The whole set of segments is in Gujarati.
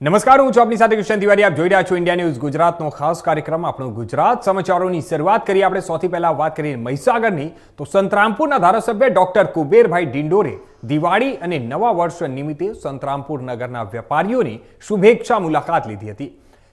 નમસ્કાર, હું છું આપની સાથે કૃષ્ણ તિવારી. આપ જોઈ રહ્યા છો ઇન્ડિયા ન્યૂઝ ગુજરાતનો ખાસ કાર્યક્રમ. આપણો ગુજરાત સમાચારોની શરૂઆત કરીએ આપણે. સૌથી પહેલા વાત કરીએ મહીસાગરની. તો સંતરામપુરના ધારાસભ્ય ડોક્ટર કુબેરભાઈ ડિંડોરે દિવાળી અને નવા વર્ષ નિમિત્તે સંતરામપુર નગરના વેપારીઓની શુભેચ્છા મુલાકાત લીધી હતી.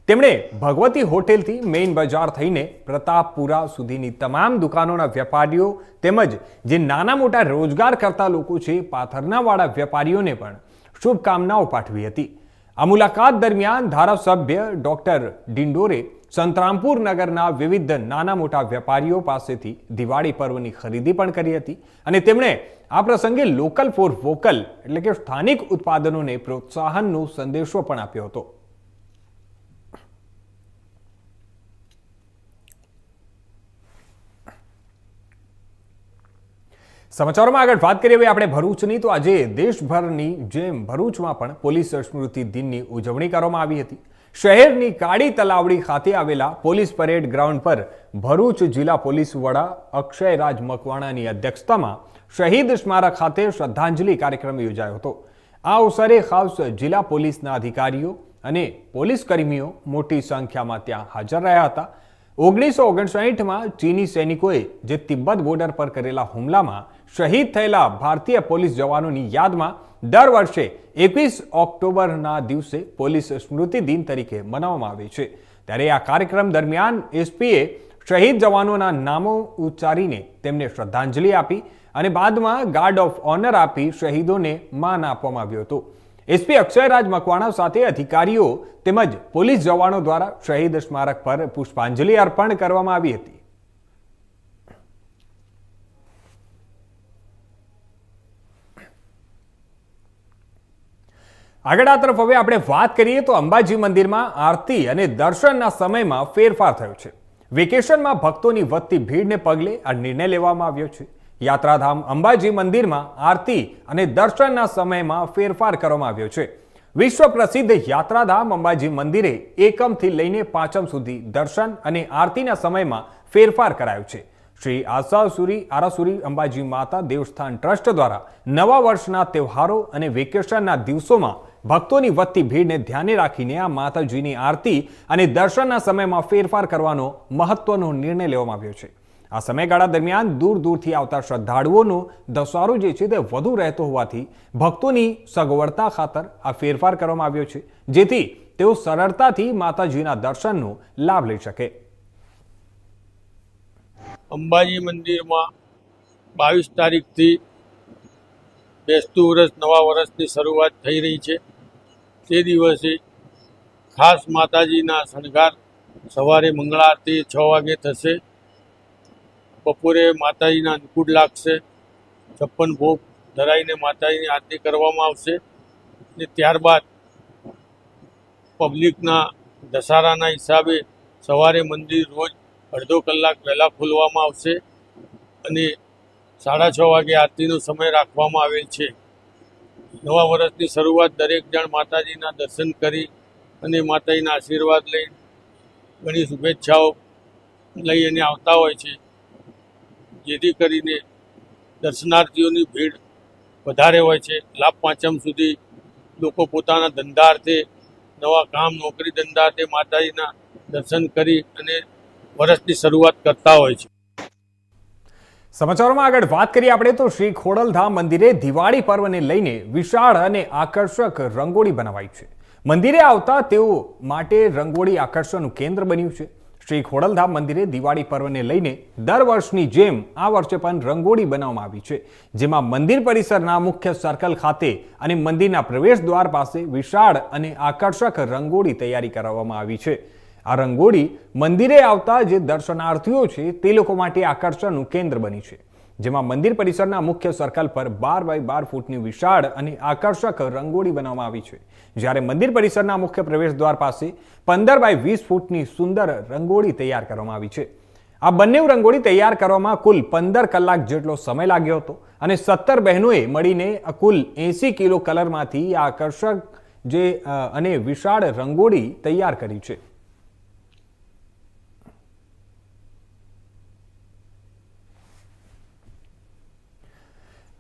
તેમણે ભગવતી હોટેલથી મેઇન બજાર થઈને પ્રતાપપુરા સુધીની તમામ દુકાનોના વેપારીઓ તેમજ જે નાના મોટા રોજગાર કરતા લોકો છે, પાથરનાવાળા વેપારીઓને પણ શુભકામનાઓ પાઠવી હતી. આ મુલાકાત દરમિયાન ધારાસભ્ય ડોક્ટર ડિંડોરે સંતરામપુર નગરના વિવિધ નાના મોટા વેપારીઓ પાસેથી દિવાળી પર્વની ખરીદી પણ કરી હતી અને તેમણે આ પ્રસંગે લોકલ ફોર વોકલ એટલે કે સ્થાનિક ઉત્પાદનોને પ્રોત્સાહનનો સંદેશો પણ આપ્યો હતો. સમાચારોમાં આગળ વાત કરીએ હવે આપણે ભરૂચની. તો આજે દેશભરની જેમ ભરૂચમાં પણ પોલીસ સ્મૃતિ દિનની ઉજવણી કરવામાં આવી હતી. શહેરની કાળી તલાવડી ખાતે આવેલા પોલીસ પરેડ ગ્રાઉન્ડ પર ભરૂચ જિલ્લા પોલીસ વડા અક્ષયરાજ મકવાણાની અધ્યક્ષતામાં શહીદ સ્મારક ખાતે શ્રદ્ધાંજલિ કાર્યક્રમ યોજાયો હતો. આ અવસરે ખાસ જિલ્લા પોલીસના અધિકારીઓ અને પોલીસ કર્મીઓ મોટી સંખ્યામાં ત્યાં હાજર રહ્યા હતા. ઓગણીસો ઓગણસાઠમાં ચીની સૈનિકોએ જે તિબ્બત બોર્ડર પર કરેલા હુમલામાં શહીદ થયેલા ભારતીય પોલીસ જવાનોની યાદમાં દર વર્ષે એકવીસ ઓક્ટોબરના દિવસે પોલીસ સ્મૃતિ દિન તરીકે મનાવવામાં આવે છે. ત્યારે આ કાર્યક્રમ દરમિયાન એસપીએ શહીદ જવાનોના નામો ઉચ્ચારીને તેમને શ્રદ્ધાંજલિ આપી અને બાદમાં ગાર્ડ ઓફ ઓનર આપી શહીદોને માન આપવામાં આવ્યું હતું. એસપી અક્ષયરાજ મકવાણા સાથે અધિકારીઓ તેમજ પોલીસ જવાનો દ્વારા શહીદ સ્મારક પર પુષ્પાંજલિ અર્પણ કરવામાં આવી હતી. આગળ આ તરફ હવે આપણે વાત કરીએ તો અંબાજી મંદિરમાં આરતી અને દર્શનના સમયમાં ફેરફાર થયો છે. વેકેશનમાં ભક્તોની વધતી ભીડને પગલે આ નિર્ણય લેવામાં આવ્યો છે. યાત્રાધામ અંબાજી મંદિરમાં આરતી અને દર્શનના સમયમાં ફેરફાર કરવામાં આવ્યો છે. વિશ્વ પ્રસિદ્ધ યાત્રાધામ અંબાજી મંદિરે એકમથી લઈને પાંચમ સુધી દર્શન અને આરતીના સમયમાં ફેરફાર કરાયો છે. શ્રી આસાસુરી, આરાસુરી અંબાજી માતા દેવસ્થાન ટ્રસ્ટ દ્વારા નવા વર્ષના તહેવારો અને વેકેશનના દિવસોમાં ભક્તોની વધતી ભીડને ધ્યાને રાખીને આ માતાજીની આરતી અને દર્શનના સમયમાં ફેરફાર કરવાનો મહત્વનો નિર્ણય લેવામાં આવ્યો છે. આ સમયગાળા દરમિયાન દૂર દૂરથી આવતા શ્રદ્ધાળુઓનો ધસારો જે છે તે વધુ રહેતો હોવાથી ભક્તોની સગવડતા ખાતર આ ફેરફાર કરવામાં આવ્યો છે, જેથી તેઓ સરળતાથી માતાજીના દર્શનનો લાભ લઈ શકે. અંબાજી મંદિરમાં બાવીસ તારીખથી બેસતું વર્ષ, નવા વર્ષની શરૂઆત થઈ રહી છે. તે દિવસે ખાસ માતાજીના શણગાર સવારે મંગળા આરતી છ વાગે થશે. બપોરે માતાજીના અન્નકૂટ લાગશે. છપ્પન ભોગ ધરાઈને માતાજીની આરતી કરવામાં આવશે. ને ત્યારબાદ પબ્લિકના દશહરાના હિસાબે સવારે મંદિર રોજ અડધો કલાક વહેલા ખોલવામાં આવશે અને સાડા છ વાગે આરતીનો સમય રાખવામાં આવેલ છે. નવા વર્ષની શરૂઆત દરેક જણ માતાજીના દર્શન કરી અને માતાજીના આશીર્વાદ લઈ ઘણી શુભેચ્છાઓ લઈ અને આવતા હોય છે. જેથી કરીને દર્શનાર્થીઓની ભીડ વધારે હોય છે. લાભ પાંચમ સુધી લોકો પોતાના ધંધા નવા કામ, નોકરી ધંધા અર્થે માતાજીના દર્શન કરી અને વર્ષની શરૂઆત કરતા હોય છે. સમાચારોમાં આગળ વાત કરીએ આપણે તો શ્રી ખોડલધામ મંદિરે દિવાળી પર્વને લઈને વિશાળ અને આકર્ષક રંગોળી બનાવાઈ છે. મંદિરે આવતા તેઓ માટે રંગોળી આકર્ષણનું કેન્દ્ર બન્યું છે. શ્રી ખોડલધામ મંદિરે દિવાળી પર્વને લઈને દર વર્ષની જેમ આ વર્ષે પણ રંગોળી બનાવવામાં આવી છે, જેમાં મંદિર પરિસરના મુખ્ય સર્કલ ખાતે અને મંદિરના પ્રવેશ દ્વાર પાસે વિશાળ અને આકર્ષક રંગોળી તૈયારી કરવામાં આવી છે. આ રંગોળી મંદિરે આવતા જે દર્શનાર્થીઓ છે, તે લોકો માટે આકર્ષણનું કેન્દ્ર બની છે. જેમાં મંદિર પરિસરના મુખ્ય સર્કલ પર બાર બાય બાર ફૂટની વિશાળ અને આકર્ષક રંગોળી બનાવવામાં આવી છે. જ્યારે મંદિર પરિસરના મુખ્ય પ્રવેશ દ્વાર પાસે પંદર બાય વીસ ફૂટની સુંદર રંગોળી તૈયાર કરવામાં આવી છે. આ બંને રંગોળી તૈયાર કરવામાં કુલ પંદર કલાક જેટલો સમય લાગ્યો હતો અને સત્તર બહેનોએ મળીને કુલ એસી કિલો કલરમાંથી આકર્ષક જે અને વિશાળ રંગોળી તૈયાર કરી છે.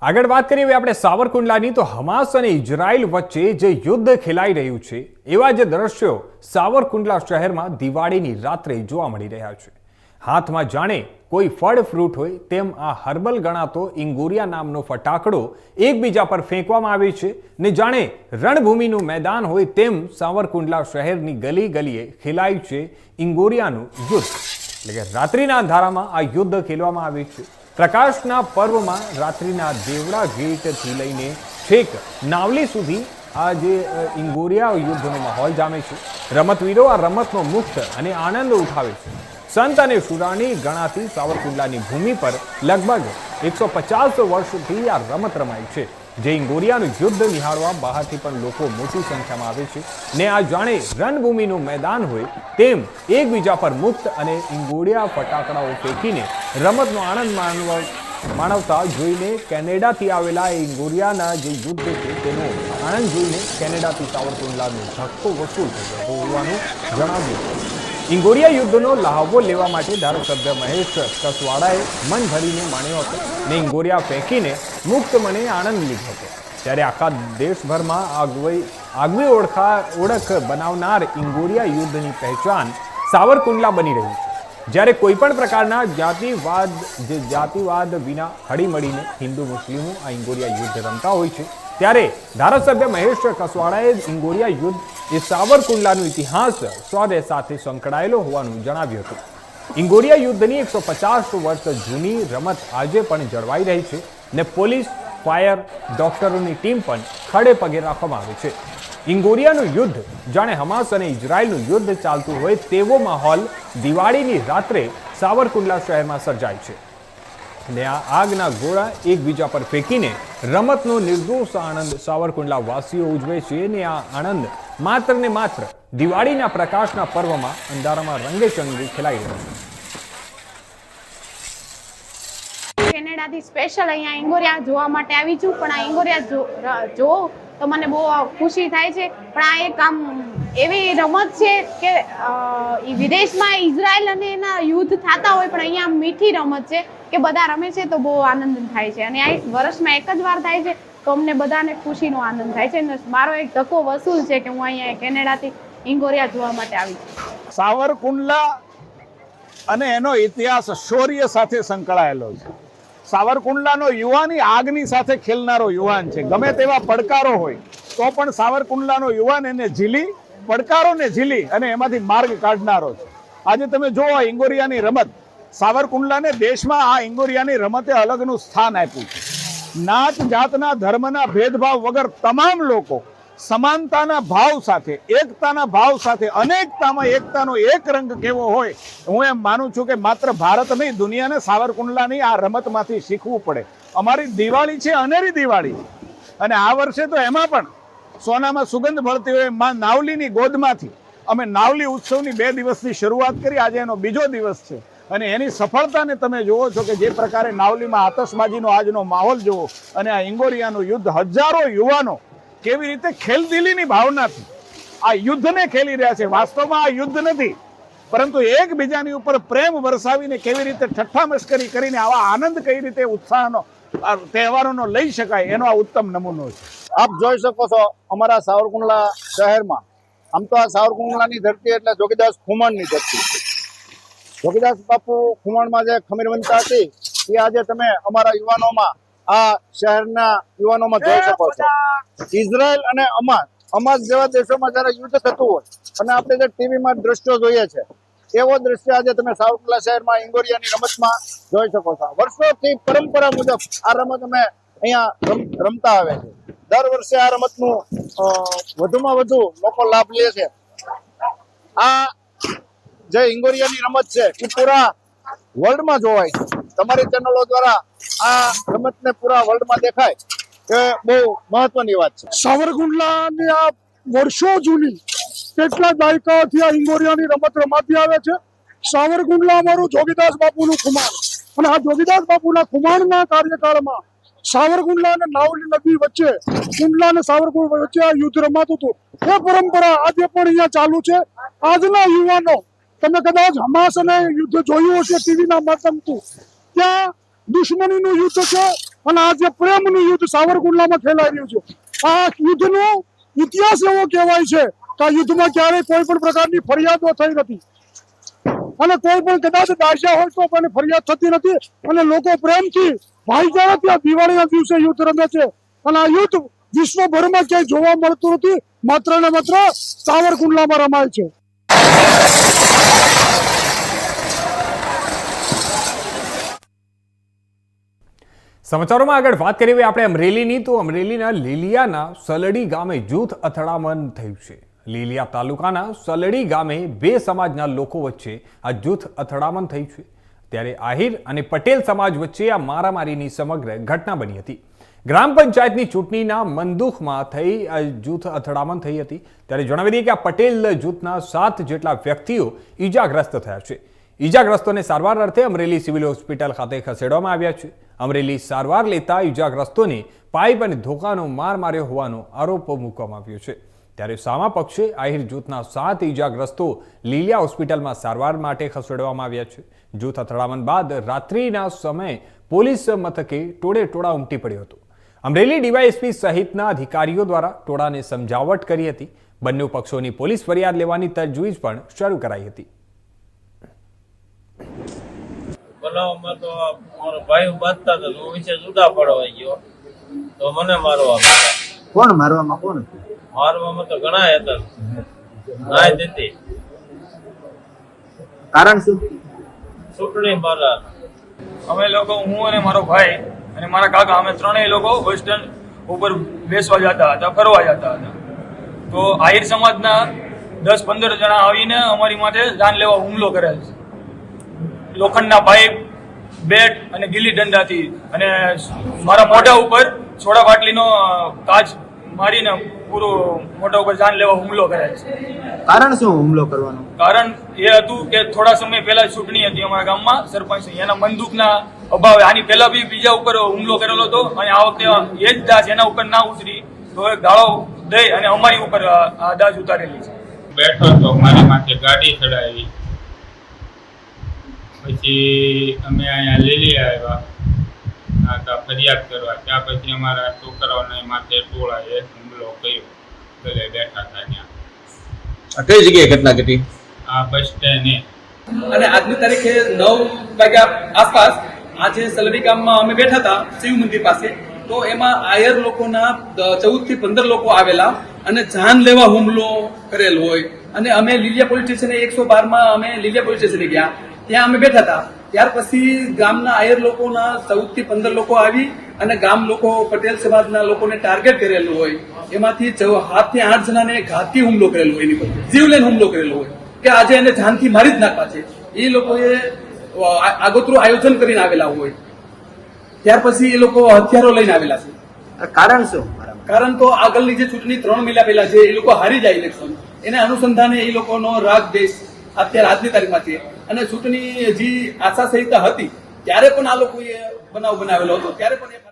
આગળ વાત કરીએ આપણે સાવરકુંડલાની, તો હમાસ અને ઇઝરાયલ વચ્ચે જે યુદ્ધ ખેલાઈ રહ્યું છે, એવા જે દ્રશ્યો સાવરકુંડલા શહેરમાં દિવાળીની રાત્રે જોવા મળી રહ્યા છે. હાથમાં જાણે કોઈ ફળ ફ્રૂટ હોય તેમ આ હર્બલ ગણાતો ઇંગોરિયા નામનો ફટાકડો એકબીજા પર ફેંકવામાં આવે છે ને જાણે રણભૂમિનું મેદાન હોય તેમ સાવરકુંડલા શહેરની ગલી ગલીએ ખેલાયું છે ઇંગોરિયાનું યુદ્ધ. એટલે કે રાત્રિના અંધારામાં આ યુદ્ધ ખેલવામાં આવે છે. પ્રકાશના પર્વમાં રાત્રિના દેવડા ગેટથી લઈને છેક નાવલી સુધી આ જે ઇંગોરિયા યુદ્ધનો માહોલ જામે છે. રમતવીરો આ રમતનો મુક્ત અને આનંદ ઉઠાવે છે. સંત અને સુરાણી ગણાતી સાવરકુંડલાની ભૂમિ પર લગભગ એકસો પચાસ વર્ષથી આ રમત રમાય છે. જે ઇંગોરિયાનું યુદ્ધ નિહાળવા બહારથી પણ લોકો મોટી સંખ્યામાં આવે છે. ને આ જાણે રણભૂમિનું મેદાન હોય તેમ એકબીજા પર મુક્ત અને ઇંગોરિયા ફટાકડાઓ ફેંકીને રમતનો આનંદ માણવા, માણવતા જોઈને કેનેડાથી આવેલા એ ઇંગોરિયાના જે યુદ્ધ છે તેનો આનંદ જોઈને કેનેડાથી સાવરકુંડલાનો ધક્કો વસૂલ થયો હોવાનું જણાવ્યું. ઇંગોરિયા યુદ્ધનો લહાવો લેવા માટે ધારાસભ્ય મહેશ કસવાડાએ મન ભરીને માણ્યો હતો ને ઇંગોરિયા ફેંકીને મુક્ત મને આનંદ લીધો હતો. ત્યારે આખા દેશભરમાં આગવી આગવી ઓળખા ઓળખ બનાવનાર ઇંગોરિયા યુદ્ધની પહેચાન સાવરકુંડલા બની રહી છે. જ્યારે કોઈ પણ પ્રકારના જાતિવાદ જે જાતિવાદ વિના હળીમળીને હિન્દુ મુસ્લિમો આ ઇંગોરિયા યુદ્ધ રમતા હોય છે ત્યારે ધારાસભ્ય મહેશ કસવાડાએ ઇંગોરિયા યુદ્ધ એ સાવરકુંડલાનો ઇતિહાસ સ્વરે સાથે સંકળાયેલો હોવાનું જણાવ્યું હતું. ઇંગોરિયા યુદ્ધની એકસો પચાસ વર્ષ જૂની રમત આજે પણ જળવાઈ રહી છે ને પોલીસ, ફાયર, ડોક્ટરોની ટીમ પણ ખડે પગે રાખવામાં આવે છે. ઇંગોરિયાનું યુદ્ધ જાણે હમાસ અને ઇઝરાયલનું યુદ્ધ ચાલતું હોય તેવો માહોલ દિવાળીની રાત્રે સાવરકુંડલા શહેરમાં સર્જાય છે. ને આ આગના ગોળા એકબીજા પર ફેંકીને રમતનો નિર્દોષ આનંદ સાવરકુંડલા વાસીઓ ઉજવે છે ને આ આનંદ માત્ર ને માત્ર દિવાળીના પ્રકાશના પર્વમાં અંધારામાં રંગે ચંગે ખેલાઈ રહ્યો છે. કેનેડાથી સ્પેશિયલ અહીંયા ઇંગોરિયા જોવા માટે આવી છું. પણ આ ઇંગોરિયા જો તો મને બહુ ખુશી થાય છે. પણ આ એક આમ એવી રમત છે કે વિદેશમાં ઇઝરાયલ અને એના યુદ્ધ થતા હોય પણ અહીંયા મીઠી રમત છે કે બધા રમે છે તો બહુ આનંદ થાય છે. અને આ વર્ષમાં એક જ વાર થાય છે તો અમને બધાને ખુશીનો આનંદ થાય છે. મારો એક ધક્કો વસૂલ છે કે હું અહીંયા કેનેડાથી ઇંગોરિયા જોવા માટે આવી છું. સાવરકુંડલા અને એનો ઇતિહાસ શૌર્ય સાથે સંકળાયેલો છે. સાવરકુંડલાનો યુવાની આગની સાથે ખેલનારો યુવાન છે. ગમે તેવા પડકારો હોય, તો પણ સાવરકુંડલાનો યુવાન એને ઝીલી, પડકારોને ઝીલી અને એમાંથી માર્ગ કાઢનારો છે. આજે તમે જુઓ, આ ઇંગોરિયાની રમત. સાવરકુંડલાને દેશમાં આ ઇંગોરિયાની રમતે અલગનું સ્થાન આપ્યું છે. નાચ જાતના ધર્મના ભેદભાવ વગર તમામ લોકો સમાનતાના ભાવ સાથે, એકતાના ભાવ સાથે, અનેકતામાં એકતાનો એક રંગ કેવો હોય, હું એમ માનું છું કે માત્ર ભારત નહીં, દુનિયાને સાવરકુંડલાની આ રમતમાંથી શીખવું પડે. અમારી દિવાળી છે અનેરી દિવાળી. અને આ વર્ષે તો એમાં પણ સોનામાં સુગંધ ભળતી હોયમાં નાવલીની ગોદમાંથી. અમે નાવલી ઉત્સવની બે દિવસની શરૂઆત કરી, આજે એનો બીજો દિવસ છે. અને એની સફળતાને તમે જુઓ છો કે જે પ્રકારે નાવલીમાં આતશબાજીનો આજનો માહોલ જુઓ. અને આ ઇંગોરિયાનું યુદ્ધ હજારો યુવાનો કેવી રીતે ખેલદિલીની ભાવનાથી આ યુદ્ધને ખેલી રહ્યા છે. વાસ્તવમાં આ યુદ્ધ નથી. પરંતુ એકબીજાની ઉપર પ્રેમ વરસાવીને કેવી રીતે ઠઠ્ઠા મશ્કરી કરીને આવા આનંદ કઈ રીતે ઉત્સાહનો તહેવારોનો લઈ શકાય એનો આ ઉત્તમ નમૂનો છે. આપ જોઈ શકો છો અમારા સાવરકુંડલા શહેરમાં. આમ તો આ સાવરકુંડલાની ધરતી એટલે જોગીદાસ ખુમણની ધરતી. જોગીદાસ બાપુ ખુમણમાં જે ખમીરવંતા હતી, એ આજે તમે અમારા યુવાનોમાં આ શહેરના યુવાનોમાં જોઈ શકો છો. ઇઝરાયલ અને અમાન અમાસ જેવા દેશોમાં જયારે યુદ્ધ થતું હોય અને આપણે જે ટીવીમાં દ્રશ્યો જોઈએ છે એવો દ્રશ્ય આજે તમે સાવરકુંડલા શહેરમાં ઇંગોરિયાની રમતમાં જોઈ શકો છો. વર્ષોથી પરંપરા મુજબ આ રમત અમે અહીંયા રમતા આવે છે. દર વર્ષે આ રમતનું વધુમાં વધુ લોકો લાભ લે છે. આ જે ઇંગોરિયાની રમત છે એ પૂરા વર્લ્ડમાં જોવાય છે. તમારી ચેનલો દ્વારા આ રમતને પૂરા વર્લ્ડમાં દેખાય એ બહુ મહત્વની વાત છે. સાવરકુંડલાની આ વર્ષો જૂની કેટલા દાયકાઓથી આ ઇંગોરિયાની રમત રમાતી આવે છે. સાવરકુંડલા અમારું જોગીદાસ બાપુનું ખુમાણ. અને આ જોગીદાસ બાપુના ખુમાણના કાર્યકાળમાં સાવરકુંડલા અને નાવલી નદી વચ્ચે, કુંડલા અને સાવરકુંડલા વચ્ચે આ યુદ્ધ રમાતું હતું. એ પરંપરા આજે પણ અહીંયા ચાલુ છે. આજના યુવાનો, તમે કદાચ હમાસ અને યુદ્ધ જોયું હશે, ટીવીના માધ્યમથી ત્યાં દુશ્મનીનું યુદ્ધ છે, અને આ જે પ્રેમનું યુદ્ધ સાવરકુંડલામાં ખેલાઈ રહ્યું છે. આ યુદ્ધનો ઇતિહાસ એવો કહેવાય છે કે આ યુદ્ધમાં ક્યારેય કોઈ પણ પ્રકારની ફરિયાદો થઈ નથી. અને કોઈ પણ કદાચ દાસ્યા હોય તો પણ ફરિયાદ થતી નથી. અને લોકો પ્રેમથી ભાઈચારાથી આ દિવાળીના દિવસે યુદ્ધ રમે છે. અને આ યુદ્ધ વિશ્વભરમાં ક્યાંય જોવા મળતું નથી. માત્ર ને માત્ર સાવરકુંડલામાં રમાય છે. સમાચારોમાં આગળ વાત કરીએ આપણે અમરેલીની તો અમરેલીના લીલિયાના સલડી ગામે જૂથ અથડામણ થયું છે. લીલિયા તાલુકાના સલડી ગામે બે સમાજના લોકો વચ્ચે આ જૂથ અથડામણ થયું છે. ત્યારે આહિર અને પટેલ સમાજ વચ્ચે આ મારામારીની સમગ્ર ઘટના બની હતી. ગ્રામ પંચાયતની ચૂંટણીના મંદુખમાં થઈ આ જૂથ અથડામણ થઈ હતી. ત્યારે જણાવી દઈએ કે આ પટેલ જૂથના સાત જેટલા વ્યક્તિઓ ઈજાગ્રસ્ત થયા છે. ઈજાગ્રસ્તોને સારવાર અર્થે અમરેલી સિવિલ હોસ્પિટલ ખાતે ખસેડવામાં આવ્યા છે. અમરેલી સારવાર લેતા ઈજાગ્રસ્તોને પાઇપ અને ધોકાનો માર માર્યો હોવાનો આરોપ મૂકવામાં આવ્યો છે. ત્યારે સામા પક્ષે આહિર જૂથના સાત ઈજાગ્રસ્તો લીલિયા હોસ્પિટલમાં સારવાર માટે ખસેડવામાં આવ્યા છે. જૂથ અથડામણ બાદ રાત્રિના સમયે પોલીસ મથકે ટોળે ટોળા ઉમટી પડ્યો હતો. અમરેલી ડીવાયએસપી સહિતના અધિકારીઓ દ્વારા ટોળાને સમજાવટ કરી હતી. બંને પક્ષોની પોલીસ ફરિયાદ લેવાની તજવીજ પણ શરૂ કરાઈ હતી. બનાવમાં તો મારો ભાઈ બાંધતા હતા હું વિશે જુદા પડવા ગયો. તો મને મારવા કોણ મારવામાં કોણ મારવામાં તો ઘણા હતા. નાય દીધી. કારણ શું? ચૂંટણી મારા. અમે લોકો હું અને મારો ભાઈ અને મારા કાકા અમે ત્રણેય લોકો બસ સ્ટેન્ડ ઉપર બેસવા જતા હતા ફરવા જતા હતા. તો આહિર સમાજના દસ પંદર જણા આવીને અમારી માટે જાન લેવા હુમલો કરેલ છે. લોખંડના પાઇપ બેટ અને ગીલી દંડાથી અને મારા મોઢા ઉપર છોડા બાટલીનો કાચ મારીને પૂરો મોઢા ઉપર જાન લેવા હુમલો કરેલ છે. કારણ શું હુમલો કરવાનો? કારણ એ હતું કે થોડા સમય પહેલા ચૂંટણી હતી અમારા ગામમાં સરપંચ એના બંદૂકના અભાવે આની પહેલા બી બીજા ઉપર હુમલો કરેલો હતો. અને આ વખતે એ જ દાસ એના ઉપર ના ઉતરી તો એ ગાળો દઈ અને અમારી ઉપર આ દાસ દાજ ઉતારેલી છે. બેઠો તો મારી માથે ગાડી ચડાવી. પછી અમે અહીંયા લીલી આવ્યા. આ તા ફરિયાદ કરવા. ત્યાં પછી અમારા છોકરાઓને માથે ટોળાએ હુમલો કર્યો. એટલે બેઠા હતા ત્યાં. કઈ જગ્યાએ ઘટના ઘટી? આ બસ સ્ટેન્ડ. અને આજની તારીખે નવ વાગ્યા આસપાસ આજે સલડી ગામમાં અમે બેઠા હતા શિવ મંદિર પાસે. તો એમાં આયર લોકોના ચૌદથી પંદર લોકો આવેલા અને જાન લેવા હુમલો કરેલ હોય. અને અમે લીલિયા પોલીસ સ્ટેશને એકસો બારમાં અમે લીલિયા પોલીસ સ્ટેશને ગયા. ત્યાં અમે બેઠા હતા. ત્યાર પછી ગામના આયર લોકોના ચૌદથી પંદર લોકો આવી અને ગામ લોકો પટેલ સમાજના લોકોને ટાર્ગેટ કરેલું હોય. એમાંથી હાથથી આઠ જણાને ઘાતી હુમલો કરેલો હોય એની પર. જીવલેન હુમલો કરેલો હોય. કે આજે એને જાનથી મારી જ નાખવા છે. એ લોકોએ આગોતરું આયોજન કરીને આવેલા હોય. ત્યાર પછી એ લોકો હથિયારો લઈને આવેલા છે. કારણ શું? કારણ તો આગળની જે ચૂંટણી ત્રણ મહિના પહેલા છે એ લોકો હારી જાય ઇલેક્શન એને અનુસંધાને એ લોકોનો રાગ દેશ અત્યારે આજની તારીખમાં છીએ. અને ચૂંટણી જે આશા સંહિતા હતી, ત્યારે પણ આ લોકોએ બનાવ બનાવેલો હતો. ત્યારે પણ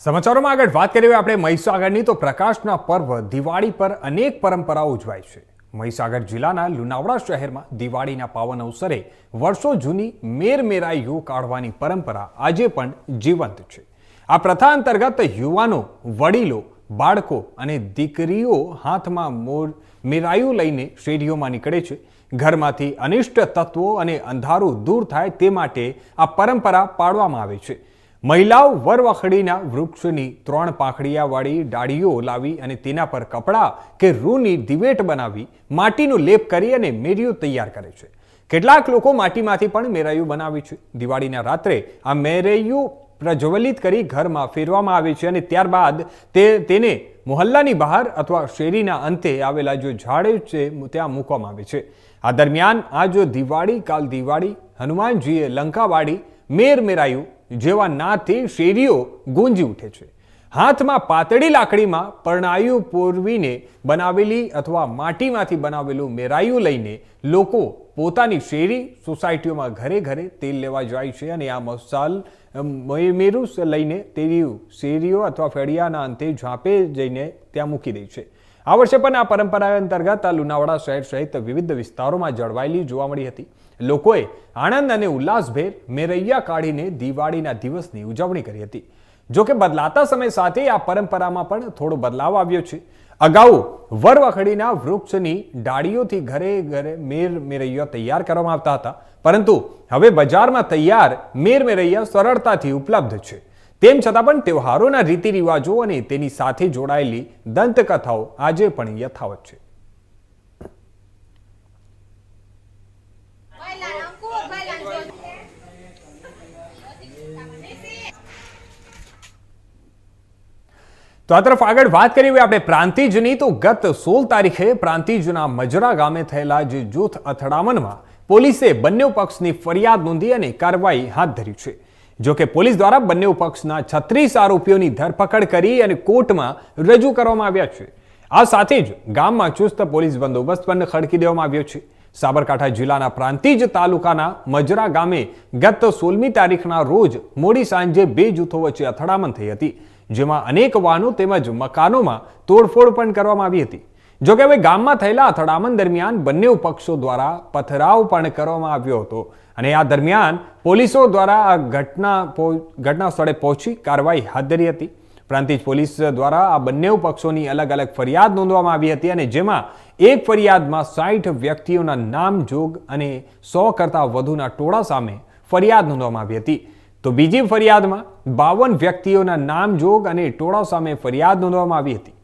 સમાચારોમાં આગળ વાત કરીએ આપણે મહીસાગરની. તો પ્રકાશના પર્વ દિવાળી પર અનેક પરંપરાઓ ઉજવાય છે. મહીસાગર જિલ્લાના લુનાવડા શહેરમાં દિવાળીના પાવન અવસરે વર્ષો જૂની મેરમેરાઈઓ કાઢવાની પરંપરા આજે પણ જીવંત છે. આ પ્રથા અંતર્ગત યુવાનો, વડીલો, બાળકો અને દીકરીઓ હાથમાં મોર મેરાયું લઈને શેરીઓમાં નીકળે છે. ઘરમાંથી અનિષ્ટ તત્વો અને અંધારું દૂર થાય તે માટે આ પરંપરા પાડવામાં આવે છે. મહિલાઓ વરવખડીના વૃક્ષની ત્રણ પાંખડિયાવાળી ડાળીઓ લાવી અને તેના પર કપડાં કે રૂની દિવેટ બનાવી માટીનો લેપ કરી અને મેરિયું તૈયાર કરે છે. કેટલાક લોકો માટીમાંથી પણ મેરાયું બનાવે છે. દિવાળીના રાત્રે આ મેરૈયું પ્રજ્વલિત કરી ઘરમાં ફેરવામાં આવે છે અને ત્યારબાદ તે તેને મોહલ્લાની બહાર અથવા શેરીના અંતે આવેલા જો ઝાડ છે, ત્યાં મૂકવામાં આવે છે. આ દરમિયાન આ જો દિવાળી, કાલ દિવાળી, હનુમાનજીએ લંકાવાડી મેર મેરાયું જેવા નાથી શેરીઓ ગુંજી ઉઠે છે. હાથમાં પાતળી લાકડીમાં પરણાયું પૂરવીને બનાવેલી અથવા માટીમાંથી બનાવેલું મેરાયું લઈને લોકો પોતાની શેરી સોસાયટીઓમાં ઘરે ઘરે તેલ લેવા જાય છે અને આ મસાલ મેરું લઈને તેરિયું શેરીઓ અથવા ફેડિયાના અંતે ઝાંપે જઈને ત્યાં મૂકી દે છે. આ વર્ષે પણ આ પરંપરા અંતર્ગત આ લુણાવાડા શહેર સહિત વિવિધ વિસ્તારોમાં જળવાયેલી જોવા મળી હતી. લોકોએ આનંદ અને ઉલ્લાસભેર મેરૈયા કાઢીને દિવાળીના દિવસની ઉજવણી કરી હતી. જો કે બદલાતા સમય સાથે આ પરંપરામાં પણ થોડો બદલાવ આવ્યો છે. અગાઉ વરવખડીના વૃક્ષની ડાળીઓથી ઘરે ઘરે મેર મેરૈયા તૈયાર કરવામાં આવતા હતા. પરંતુ હવે બજારમાં તૈયાર મેર મેરૈયા સરળતાથી ઉપલબ્ધ છે. તેમ છતાં પણ તહેવારોના રીતિ રિવાજો અને તેની સાથે જોડાયેલી દંતકથાઓ આજે પણ યથાવત છે. તો આ તરફ આગળ વાત કરી હોય આપણે પ્રાંતિજની. તો ગત સોળ તારીખે પ્રાંતિજના મજરા ગામે થયેલા જે જૂથ અથડામણમાં પોલીસે બંને પક્ષની ફરિયાદ નોંધી અને કાર્યવાહી હાથ ધરી છે. જોકે પોલીસ દ્વારા બંને પક્ષના છત્રીસ આરોપીઓની ધરપકડ કરી અને કોર્ટમાં રજૂ કરવામાં આવ્યા છે. આ સાથે જ ગામમાં ચુસ્ત પોલીસ બંદોબસ્ત પણ ખડકી દેવામાં આવ્યો છે. સાબરકાંઠા જિલ્લાના પ્રાંતિજ તાલુકાના મજરા ગામે ગત સોળમી તારીખના રોજ મોડી સાંજે બે જૂથો વચ્ચે અથડામણ થઈ હતી. જેમાં અનેક વાહનો તેમજ મકાનોમાં તોડફોડ પણ કરવામાં આવી હતી. જોકે હવે ગામમાં થયેલા અથડામણ દરમિયાન બંને પક્ષો દ્વારા પથરાવ પણ કરવામાં આવ્યો હતો અને આ દરમિયાન પોલીસો દ્વારા આ ઘટના ઘટના સ્થળે પહોંચી કાર્યવાહી હાથ ધરી હતી. પ્રાંતિજ પોલીસ દ્વારા આ બંને પક્ષોની અલગ અલગ ફરિયાદ નોંધવામાં આવી હતી અને જેમાં એક ફરિયાદમાં સાઠ વ્યક્તિઓના નામ જોગ અને સો કરતાં વધુના ટોળા સામે ફરિયાદ નોંધવામાં આવી હતી. તો બીજી ફરિયાદમાં બાવન વ્યક્તિઓના નામ, જોગ અને ટોળા સામે ફરિયાદ નોંધવામાં આવી હતી.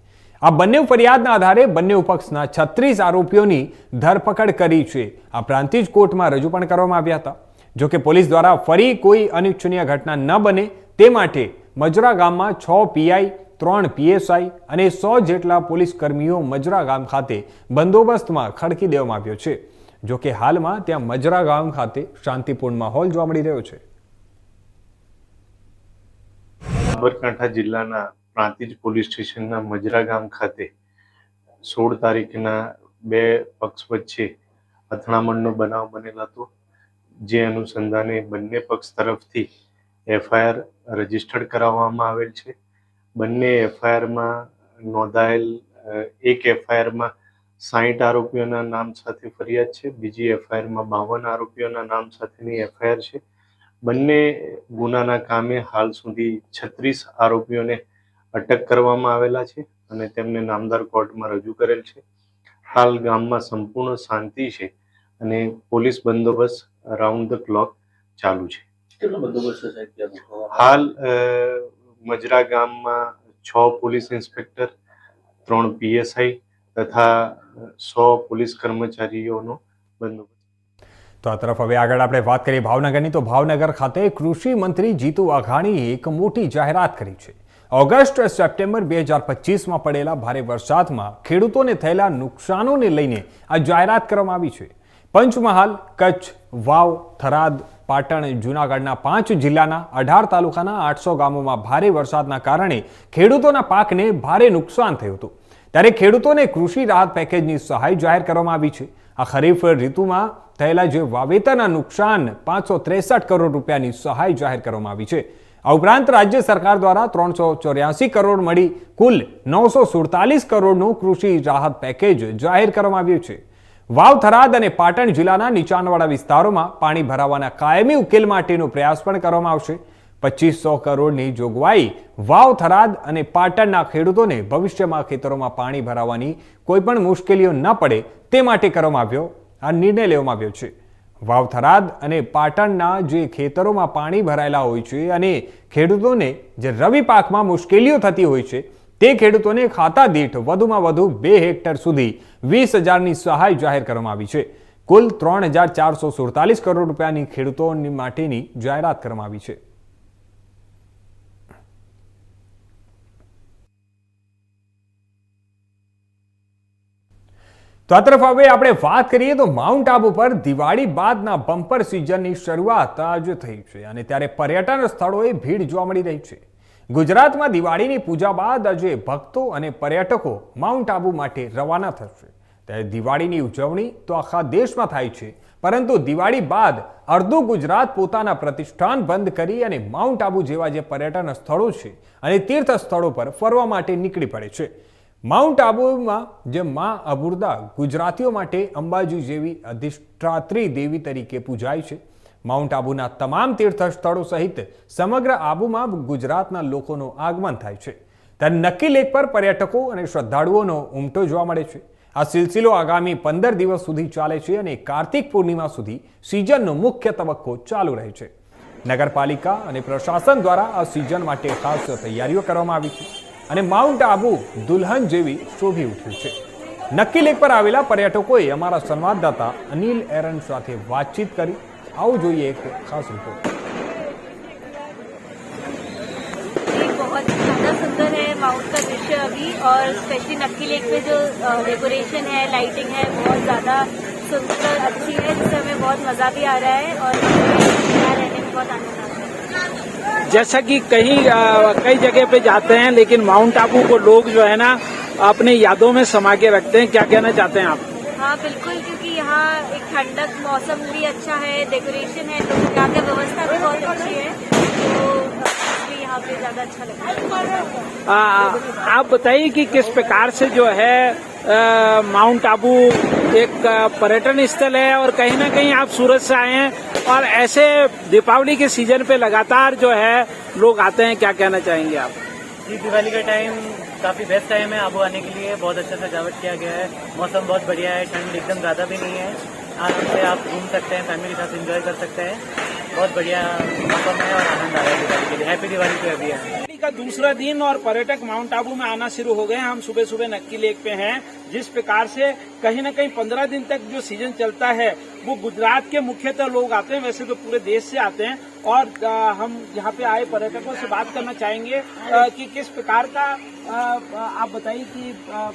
આ બંને ફરિયાદના આધારે બંને પક્ષના છત્રીસ આરોપીઓની ધરપકડ કરી છે. આ પ્રાંતિજ કોર્ટમાં રજૂ પણ કરવામાં આવ્યા હતા. જોકે પોલીસ દ્વારા ફરી કોઈ અનિચ્છનીય ઘટના ન બને તે માટે મજરા ગામમાં છ પીઆઈ, ત્રણ પીએસઆઈ અને સો જેટલા પોલીસ કર્મીઓ મજરા ગામ ખાતે બંદોબસ્તમાં ખડકી દેવામાં આવ્યો છે. જોકે હાલમાં ત્યાં મજરા ગામ ખાતે શાંતિપૂર્ણ માહોલ જોવા મળી રહ્યો છે. સાબરકાંઠા જિલ્લાના પ્રાંતિજ પોલીસ સ્ટેશનના મજરા ગામ ખાતે સોળ તારીખના બે પક્ષ વચ્ચે અથડામણનો બનાવ બનેલ હતો, જે અનુસંધાને બંને પક્ષ તરફથી એફઆઈઆર રજીસ્ટર્ડ કરાવવામાં આવેલ છે. બંને એફઆઈઆરમાં નોંધાયેલ એક એફઆઈઆરમાં સાહીઠ આરોપીઓના નામ સાથે ફરિયાદ છે, બીજી એફઆઈઆરમાં બાવન આરોપીઓના નામ સાથેની એફઆઈઆર છે. બંને ગુનાના કામે હાલ સુધી છત્રીસ આરોપીઓને અટક કરવામાં આવેલા છે અને તેમને નામદાર કોર્ટમાં રજૂ કરેલ છે હાલ ગામમાં સંપૂર્ણ શાંતિ છે અને પોલીસ બંદોબસ્ત રાઉન્ડ ધ ક્લોક ચાલુ છે? હાલ મજરા ગામમાં છ પોલીસ ઇન્સ્પેક્ટર ત્રણ પીએસઆઈ તથા સો પોલીસ કર્મચારીઓનો બંદોબસ્ત તો આ તરફ હવે આગળ આપણે વાત કરીએ ભાવનગરની, તો ભાવનગર ખાતે કૃષિ મંત્રી જીતુ વાઘાણીએ એક મોટી જાહેરાત કરી છે. ઓગસ્ટ, સપ્ટેમ્બર બે હજાર પચીસમાં પડેલા ભારે વરસાદમાં ખેડૂતોને થયેલા નુકસાનોને લઈને આ જાહેરાત કરવામાં આવી છે. પંચમહાલ, કચ્છ, વાવ, થરાદ, પાટણ, જૂનાગઢના પાંચ જિલ્લાના અઢાર તાલુકાના આઠસો ગામોમાં ભારે વરસાદના કારણે ખેડૂતોના પાકને ભારે નુકસાન થયું હતું. ત્યારે ખેડૂતોને કૃષિ રાહત પેકેજની સહાય જાહેર કરવામાં આવી છે. આ ખરીફ ઋતુમાં થયેલા જે વાવેતરના નુકસાન પાંચસો ત્રેસઠ કરોડ રૂપિયાની સહાય જાહેર કરવામાં આવી છે. આ ઉપરાંત રાજ્ય સરકાર દ્વારા ત્રણસો ચોર્યાસી કરોડ મળી કુલ નવસો સુડતાલીસ કરોડનું કૃષિ રાહત પેકેજ જાહેર કરવામાં આવ્યું છે. વાવ થરાદ અને પાટણ જિલ્લાના નીચાણવાળા વિસ્તારોમાં પાણી ભરાવાના કાયમી ઉકેલ માટેનો પ્રયાસ પણ કરવામાં આવશે. પચીસો કરોડની જોગવાઈ વાવ થરાદ અને પાટણના ખેડૂતોને ભવિષ્યમાં ખેતરોમાં પાણી ભરાવાની કોઈ પણ મુશ્કેલીઓ ન પડે તે માટે કરવામાં આવ્યો, આ નિર્ણય લેવામાં આવ્યો છે. વાવ થરાદ અને પાટણના જે ખેતરોમાં પાણી ભરાયેલા હોય છે અને ખેડૂતોને જે રવિ પાકમાં મુશ્કેલીઓ થતી હોય છે, તે ખેડૂતોને ખાતા દીઠ વધુમાં વધુ બે હેક્ટર સુધી વીસ હજારની સહાય જાહેર કરવામાં આવી છે. કુલ ત્રણ હજાર ચારસો સુડતાલીસ કરોડ રૂપિયાની ખેડૂતોની માટેની જાહેરાત કરવામાં આવી છે. તો આ તરફ હવે આપણે વાત કરીએ તો માઉન્ટ આબુ પર દિવાળી બાદના બમ્પર સિઝનની શરૂઆત આજે થઈ છે અને ત્યારે પર્યટન સ્થળોએ ભીડ જોવા મળી રહી છે. ગુજરાતમાં દિવાળીની પૂજા બાદ આજે ભક્તો અને પર્યટકો માઉન્ટ આબુ માટે રવાના થશે. ત્યારે દિવાળીની ઉજવણી તો આખા દેશમાં થાય છે, પરંતુ દિવાળી બાદ અડધું ગુજરાત પોતાના પ્રતિષ્ઠાન બંધ કરી અને માઉન્ટ આબુ જેવા જે પર્યટન સ્થળો છે અને તીર્થ સ્થળો પર ફરવા માટે નીકળી પડે છે. માઉન્ટ આબુમાં જે મા અબુર્દા ગુજરાતીઓ માટે અંબાજી જેવી અધિષ્ઠાત્રી દેવી તરીકે પૂજાય છે. માઉન્ટ આબુના તમામ તીર્થ સ્થળો સહિત સમગ્ર આબુમાં ગુજરાતના લોકોનું આગમન થાય છે. ત્યારે નક્કી લેક પર પર્યટકો અને શ્રદ્ધાળુઓનો ઉમટો જોવા મળે છે. આ સિલસિલો આગામી પંદર દિવસ સુધી ચાલે છે અને કાર્તિક પૂર્ણિમા સુધી સિઝનનો મુખ્ય તબક્કો ચાલુ રહે છે. નગરપાલિકા અને પ્રશાસન દ્વારા આ સિઝન માટે ખાસ તૈયારીઓ કરવામાં આવી છે. અને માઉન્ટ આબુ દુલ્હન જેવી શોભી ઉઠ્યું છે નક્કી લેક પર આવેલા પર્યટકોએ અમારા સંવાદદાતા અનિલ એરન સાથે વાતચીત કરી આવું જોઈએ એક ખાસ રિપોર્ટ ये बहुत ज़्यादा सुंदर है माउंट का दृश्य अभी और स्पेशली नक्की लेक पे जो डेकोरेशन है लाइटिंग है बहुत ज़्यादा सुंदर और अच्छी है जिससे हमें बहुत मज़ा भी आ रहा है और यहाँ रहने में बहुत आनंद आता है जैसा कि कहीं कई जगह पे जाते हैं लेकिन माउंट आबू को लोग जो है ना अपने यादों में समा के रखते हैं। क्या कहना चाहते हैं आप? हाँ बिल्कुल क्योंकि यहाँ एक ठंडक मौसम भी अच्छा है डेकोरेशन है तो यहाँ की व्यवस्था भी बहुत अच्छी है। तो यहाँ पे ज़्यादा अच्छा लगता है। आप बताइए कि किस प्रकार से जो है माउंट आबू एक पर्यटन स्थल है और कहीं ना कहीं आप सूरत से आए हैं और ऐसे दीपावली के सीज़न पे लगातार जो है, लोग आते हैं, क्या कहना चाहेंगे आप? जी, दिवाली का टाइम काफ़ी बेस्ट टाइम है, आबू आने के लिए बहुत अच्छा सजावट किया गया है, मौसम बहुत बढ़िया है, ठंड एकदम ज़्यादा भी नहीं है आराम से आप घूम सकते हैं फैमिली के साथ एंजॉय कर सकते हैं, बहुत बढ़िया मौसम है और आनंद आ रहा है दिवाली के लिए हैप्पी दिवाली अभी है। दिवाली का दूसरा दिन और पर्यटक माउंट आबू में आना शुरू हो गए हम सुबह सुबह नक्की लेक पे हैं। जिस प्रकार से कहीं न कहीं पंद्रह दिन तक जो सीज़न चलता है वो गुजरात के मुख्यतः लोग आते हैं। वैसे तो पूरे देश से आते हैं। और अ, हम यहाँ पे आए पर्यटकों से बात करना चाहेंगे अ, कि किस प्रकार का अ, आप बताइए कि अ,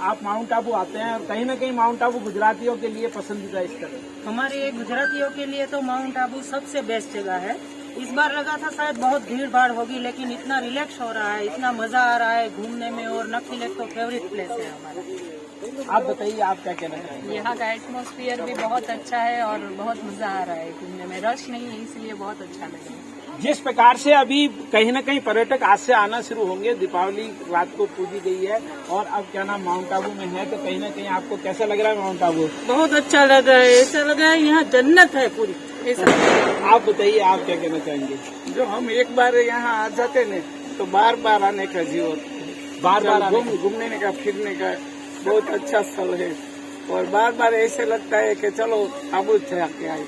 आप माउंट आबू आते हैं और कहीं न कहीं माउंट आबू गुजरातियों के लिए पसंदीदा स्थल है। हमारे गुजरातियों के लिए तो माउंट आबू सबसे बेस्ट जगह है। इस बार लगा था शायद बहुत भीड़ भाड़ होगी लेकिन इतना रिलैक्स हो रहा है इतना मज़ा आ रहा है घूमने में और नक्की लेक तो फेवरेट प्लेस है हमारा। आप बताइए आप क्या कहना चाहेंगे? यहाँ का एटमोस्फियर भी बहुत अच्छा है और बहुत मज़ा आ रहा है घूमने में। रश नहीं है इसलिए बहुत अच्छा लगा जिस प्रकार से अभी कहीं न कहीं पर्यटक आज से आना शुरू होंगे दीपावली रात को पूजी गई है और अब क्या नाम माउंट आबू में है तो कहीं ना कहीं आपको कैसा लग रहा है माउंट आबू बहुत अच्छा लग रहा है ऐसा लग रहा है यहाँ जन्नत है पूरी ऐसा आप बताइए आप क्या कहना चाहेंगे? जो हम एक बार यहाँ आ जाते न तो बार बार आने का जीवन बार बार घूमने का फिरने का बहुत अच्छा स्थल है। और बार बार ऐसे लगता है कि चलो आबू जाके आए।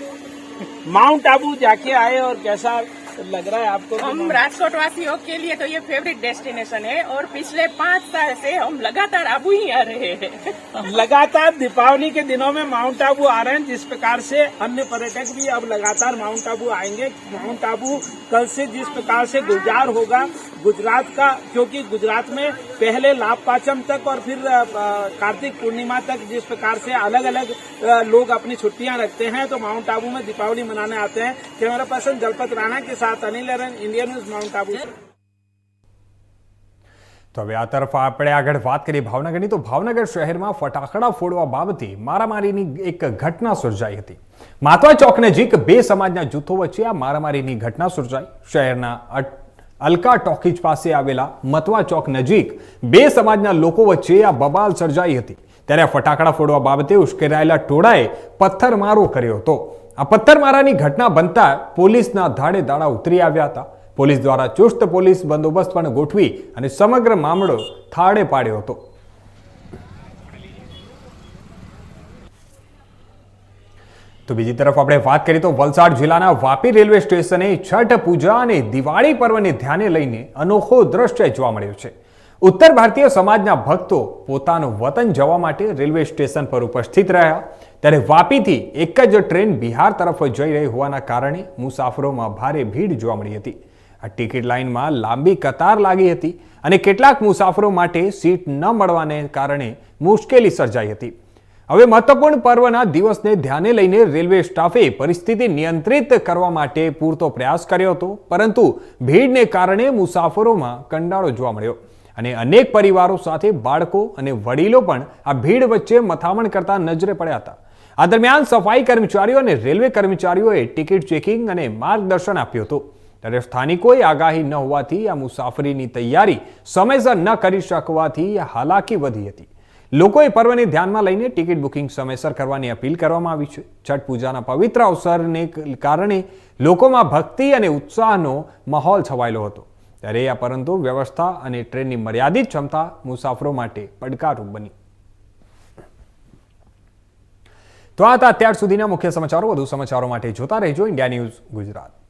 माउंट आबू जाके आए और कैसा लग रहा है आपको हम राजकोट वासियों के लिए तो ये फेवरेट डेस्टिनेशन है और पिछले पाँच साल से हम लगातार आबू ही आ रहे हैं। लगातार दीपावली के दिनों में माउंट आबू आ रहे हैं जिस प्रकार से अन्य पर्यटक भी अब लगातार माउंट आबू आएँगे। माउंट आबू कल से जिस प्रकार से गुजार होगा गुजरात का क्योंकि गुजरात में पहले लाभ पाचम तक और फिर कार्तिक पूर्णिमा तक जिस प्रकार से अलग अलग लोग अपनी छुट्टियाँ रखते हैं तो माउंट आबू में दीपावली मनाने आते हैं। कैमरा पर्सन जलपत राणा के સાથ Anil Aran India News Mount Abu તો હવે આ તરફ આપણે આગળ વાત કરીએ ભાવનગરની. તો ભાવનગર શહેરમાં ફટાકડા ફોડવા બાબતે મારામારીની એક ઘટના સર્જાઈ હતી. માતવા ચોક નજીક બે સમાજના જૂથો વચ્ચે આ મારામારીની ઘટના સર્જાઈ. શહેરના અલકા ટોકીજ પાસે આવેલા મતવા ચોક નજીક બે સમાજના લોકો વચ્ચે આ બબાલ સર્જાઈ હતી. ત્યારે ફટાકડા ફોડવા બાબતે ઉશ્કેરાયેલા ટોળાએ પથ્થરમારો કર્યો હતો. આ પથ્થરમારાની ઘટના બનતા પોલીસના ધાડે દાડા ઉતરી આવ્યા હતા. પોલીસ દ્વારા ચુસ્ત પોલીસ બંદોબસ્ત પણ ગોઠવી અને સમગ્ર મામલો થાળે પાડ્યો હતો. તો બીજી તરફ આપણે વાત કરીએ તો વલસાડ જિલ્લાના વાપી રેલવે સ્ટેશને છઠ પૂજા અને દિવાળી પર્વને ધ્યાને લઈને અનોખો દ્રશ્ય જોવા મળ્યો છે. ઉત્તર ભારતીય સમાજના ભક્તો પોતાનું વતન જવા માટે રેલવે સ્ટેશન પર ઉપસ્થિત રહ્યા. ત્યારે વાપીથી એક જ ટ્રેન બિહાર તરફ જઈ રહી હોવાના કારણે મુસાફરોમાં ભારે ભીડ જોવા મળી હતી. આ ટિકિટ લાઇનમાં લાંબી કતાર લાગી હતી અને કેટલાક મુસાફરો માટે સીટ ન મળવાને કારણે મુશ્કેલી સર્જાઈ હતી. હવે મહત્વપૂર્ણ પર્વના દિવસને ધ્યાને લઈને રેલવે સ્ટાફે પરિસ્થિતિ નિયંત્રિત કરવા માટે પૂરતો પ્રયાસ કર્યો હતો, પરંતુ ભીડને કારણે મુસાફરોમાં કંડાળો જોવા મળ્યો. અને અનેક પરિવારો સાથે બાળકો અને વડીલો પણ આ ભીડ વચ્ચે મથામણ કરતા નજરે પડ્યા હતા. આ દરમિયાન સફાઈ કર્મચારીઓ અને રેલવે કર્મચારીઓએ ટિકિટ ચેકિંગ અને માર્ગદર્શન આપ્યું હતું. ત્યારે સ્થાનિકોએ આગાહી ન હોવાથી આ મુસાફરીની તૈયારી સમયસર ન કરી શકવાથી હાલાકી વધી હતી. લોકોએ પર્વને ધ્યાનમાં લઈને ટિકિટ બુકિંગ સમયસર કરવાની અપીલ કરવામાં આવી છે. છઠ પૂજાના પવિત્ર અવસરને કારણે લોકોમાં ભક્તિ અને ઉત્સાહનો માહોલ છવાયેલો હતો. ત્યારે આ પરંતુ વ્યવસ્થા અને ટ્રેનની મર્યાદિત ક્ષમતા મુસાફરો માટે પડકારરૂપ બની. તો આ હતા અત્યાર સુધીના મુખ્ય સમાચારો. વધુ સમાચારો માટે જોતા રહેજો. India News Gujarat.